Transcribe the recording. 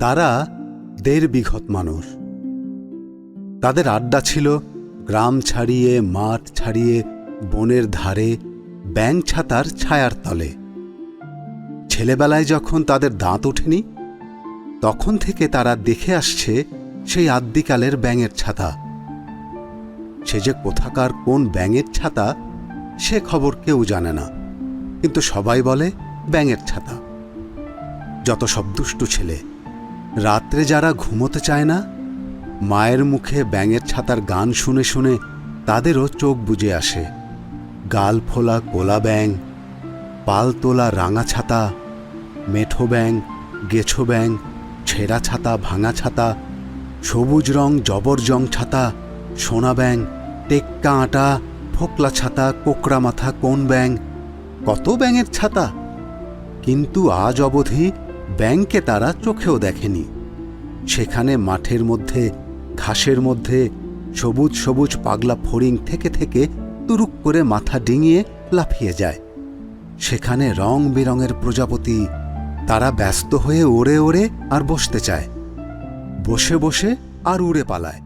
তারা দেড় বিঘত মানুষ। তাদের আড্ডা ছিল গ্রাম ছাড়িয়ে, মাঠ ছাড়িয়ে, বনের ধারে ব্যাং ছাতার ছায়ার তলে। ছেলেবেলায় যখন তাদের দাঁত ওঠেনি, তখন থেকে তারা দেখে আসছে সেই আদ্যিকালের ব্যাঙের ছাতা। সে যে কোথাকার কোন ব্যাঙের ছাতা, সে খবর কেউ জানে না, কিন্তু সবাই বলে ব্যাঙের ছাতা। যত সব দুষ্টু ছেলে রাত্রে যারা ঘুমোতে চায় না, মায়ের মুখে ব্যাঙের ছাতার গান শুনে শুনে তাদেরও চোখ বুজে আসে। গাল ফোলা কোলা ব্যাং পাল তোলা রাঙা ছাতা, মেঠো ব্যাং গেছো ব্যাং ছেঁড়া ছাতা, ভাঙা ছাতা, সবুজ রং জবরজং ছাতা, সোনা ব্যাং টেক্কা আটা, ফোকলা ছাতা, কোকড়া মাথা, কোন ব্যাং কত ব্যাঙের ছাতা? কিন্তু আজ অবধি ব্যাংকে তারা চোখেও দেখেনি। সেখানে মাঠের মধ্যে, ঘাসের মধ্যে, সবুজ সবুজ পাগলা ফড়িং থেকে থেকে তুরুক করে মাথা ডিঙিয়ে লাফিয়ে যায়। সেখানে রং বেরঙের প্রজাপতি, তারা ব্যস্ত হয়ে ওড়ে ওড়ে আর বসতে চায়। বসে বসে আর উড়ে পালায়।